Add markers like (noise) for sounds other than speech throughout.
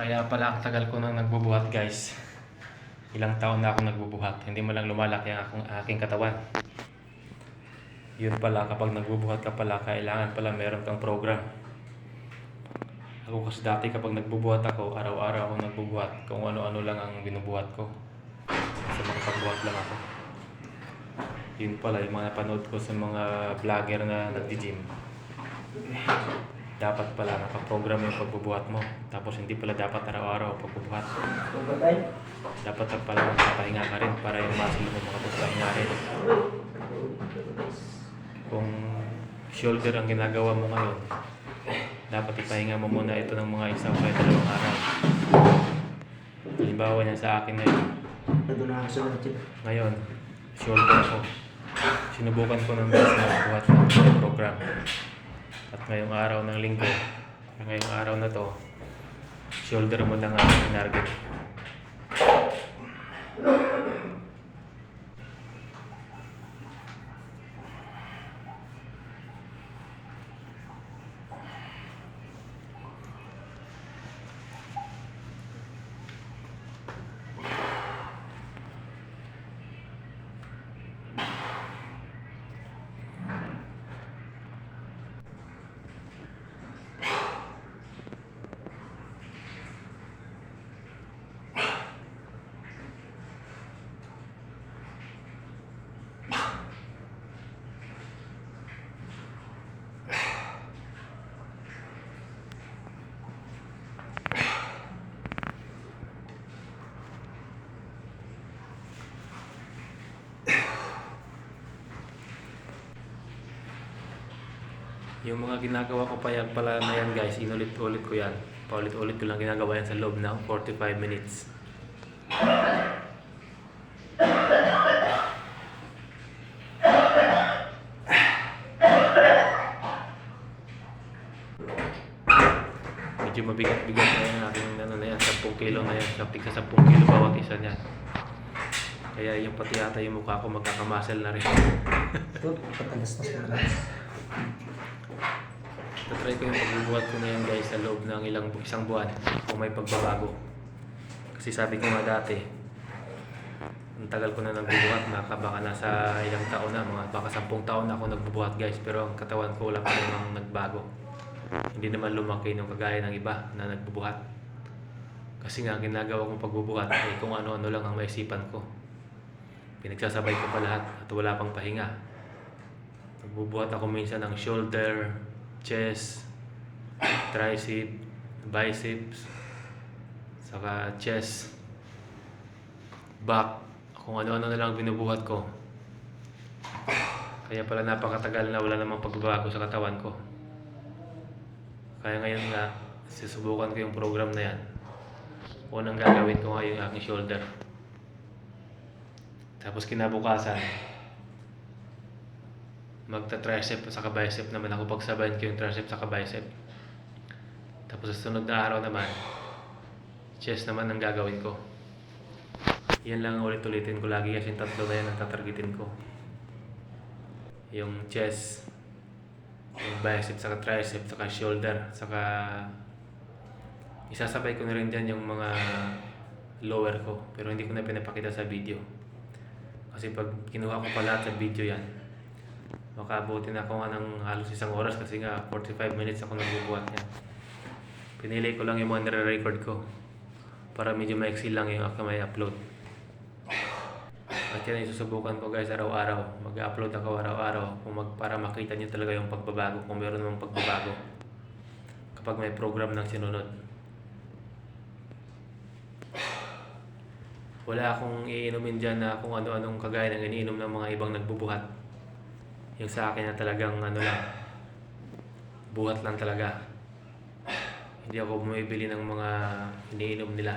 Kaya pala ang tagal ko nang nagbubuhat guys. Ilang taon na ako nagbubuhat. Hindi mo lang lumalaki ang akong, aking katawan. Yun pala, kapag nagbubuhat ka pala, kailangan pala meron kang program. Ako kasi dati kapag nagbubuhat ako, araw-araw ako nagbubuhat. Kung ano-ano lang ang binubuhat ko. Sa mga pagbuhat lang ako. Yun pala, yung mga napanood ko sa mga vlogger na nagdi-gym. Dapat pala nakaprogram yung pagbubuhat mo. Tapos hindi pala dapat araw-araw pagbubuhat. Dapat na pala magpapahinga ka rin para yung muscle mo makapagpahinga rin. Kung shoulder ang ginagawa mo ngayon, dapat ipahinga mo muna ito ng mga isang o dalawang araw. Halimbawa niyan sa akin ngayon, ngayon, shoulder ako. Sinubukan ko ng best na magbuhat ng program. At ngayong araw ng linggo, ngayong araw na to, shoulder mo lang ang tinarget. Yung mga ginagawa ko pa yan pala na yan guys, inulit-ulit ko yan. Paulit-ulit ko lang ginagawa yan sa loob ng 45 minutes. Medyo mabigat-bigat na yan aking ano na yan, 10 kilo na yan. Sa 10 kilo bawat isa niyan. Kaya yung pati yata yung mukha ko magkakamasel na rin. Ito, patagas na mga. Tatry ko yung pagbubuhat ko na guys sa loob ng ilang isang buwan kung may pagbabago. Kasi sabi ko nga dati, ang tagal ko na nagbubuhat, naka baka nasa ilang taon na, mga baka sampung taon na ako nagbubuhat guys, pero ang katawan ko wala pa namang nagbago. Hindi naman lumaki ng kagaya ng iba na nagbubuhat. Kasi nga, ginagawa kong pagbubuhat ay kung ano-ano lang ang maisipan ko. Pinagsasabay ko pa lahat at wala pang pahinga. Nagbubuhat ako minsan ng shoulder, chest, tricep, biceps, saka chest, back, kung ano-ano na lang binubuhat ko. Kaya pala napakatagal na wala namang pagbabago sa katawan ko. Kaya ngayon nga, susubukan ko yung program na yan. Unang gagawin ko nga yung aking shoulder. Tapos kinabukasan, magta-tricep sa bicep naman ako pagsabayin ko yung tricep sa bicep. Tapos sa sunod na araw naman, chest naman ang gagawin ko. Yan lang ang ulit-ulitin ko lagi kasi tatlo na yan ang tatargetin ko. Yung chest, yung bicep, saka tricep, saka shoulder, saka isasabay ko na rin dyan yung mga lower ko. Pero hindi ko na pinapakita sa video. Kasi pag kinuha ko pa lahat sa video yan, makabuti na ako nga ng halos isang oras kasi nga 45 minutes ako nagbubuhat niya. Pinili ko lang yung mga nire-record ko para medyo maiksi lang yung ako may upload. At yan ay susubukan ko guys araw-araw. Mag-upload ako araw-araw mag, para makita niyo talaga yung pagbabago kung meron namang pagbabago. Kapag may program ng sinunod. Wala akong iinumin dyan na kung ano-anong kagaya ng iniinom ng mga ibang nagbubuhat. Yung sa akin na talagang ano lang, buhat lang talaga. Hindi ako bumibili ng mga iniinom nila.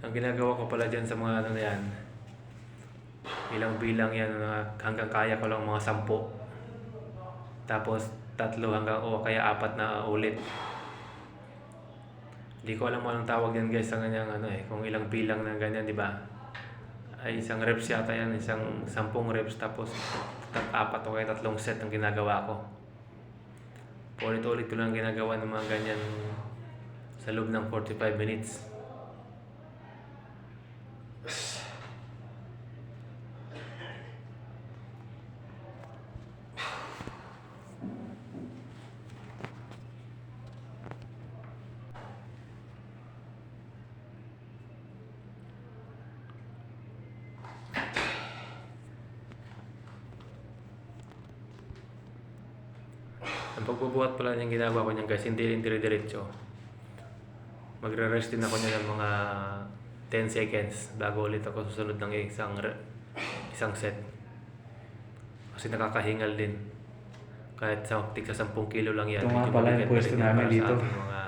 Ang ginagawa ko pala dyan sa mga ano na yan, ilang bilang yan hanggang kaya ko lang mga sampo. Tapos tatlo hanggang o kaya apat na ulit. Hindi ko alam kung anong tawag yan guys sa kanyang ano eh, kung ilang bilang na ganyan, di ba? Ay isang reps yata yan, isang sampung reps tapos tat apat o kaya tatlong set ang ginagawa ko. Paulit-ulit ko lang ginagawa ng mga ganyan sa loob ng 45 minutes. Pagbubuhat pala niyang ginagawa ko niyan guys, hindi rin dire-diretso. Magre-rest din ako niya ng mga 10 seconds bago ulit ako susunod ng isang isang set. Kasi nakakahingal din. Kahit sa tig sa 10 kilo lang yan. Ito nga pala yung pwesto namin dito. Mga,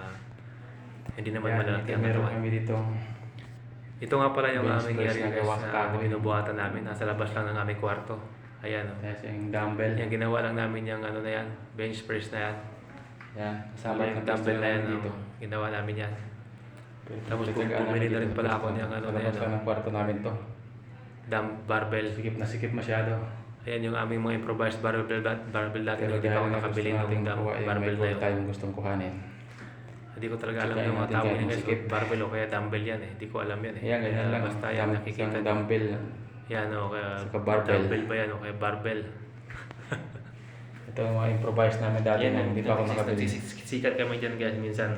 hindi naman Yan, malalaki ang katawan. kami dito. Ito nga pala yung aming area na guys na kahoy. binubuhatan namin. Nasa labas lang ng aming kwarto. Ayan o. Tapos yung dumbbell. Yan, ginawa lang namin yung ano na yan, bench press na yan. Yan. Kasama yung dumbbell na yan, dito. oh. ginawa namin yan. Tapos Pagkagaan bum- bumili na rin pala ako ng ano na yan, oh. ng kwarto namin to. Dumb barbell. Sikip na sikip masyado. Ayan yung aming mga improvised barbell, barbell dati Pero hindi pa ako nakabili ng dumb barbell na yun. tayong gustong kuhanin. Hindi ko talaga alam yung mga tawag niya guys, barbell o kaya dumbbell yan eh. Hindi ko alam yan eh. Ayan, ganyan lang. Basta yan nakikita dumbbell. Yan o, kaya Saka barbell. dumbbell ba yan o kaya barbell. (laughs) Ito yung mga improvise namin dati nung hindi pa ako nakabili. nagsisikat kami dyan guys minsan.